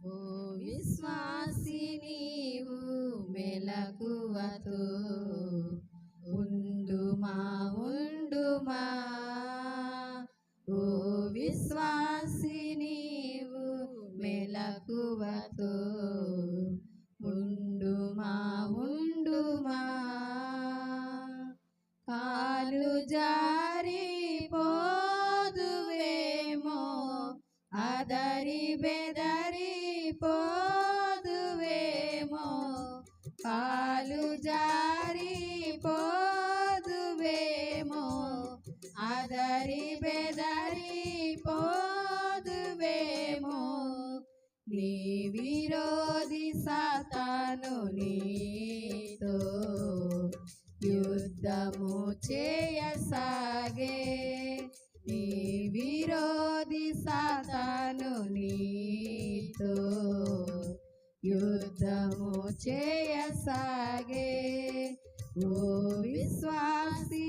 ఓ విశ్వాసి నీవు మెలకువతో ఉండుమా ఉండుమా? ఓ విశ్వాసి నీవు మెలకువతో ఉండుమా ఉండుమా? కాలు జారి పోదువేమో అదరి బెదరి కాలు జారి పోదువేమో అదరి బెదరి పోదువేమో నీ విరోధి సాతాను నీతో యుద్ధము చేయసాగే. నీ విరోధి సాతాను నీతో యుద్ధము చేయసాగే. ఓ విశ్వాసి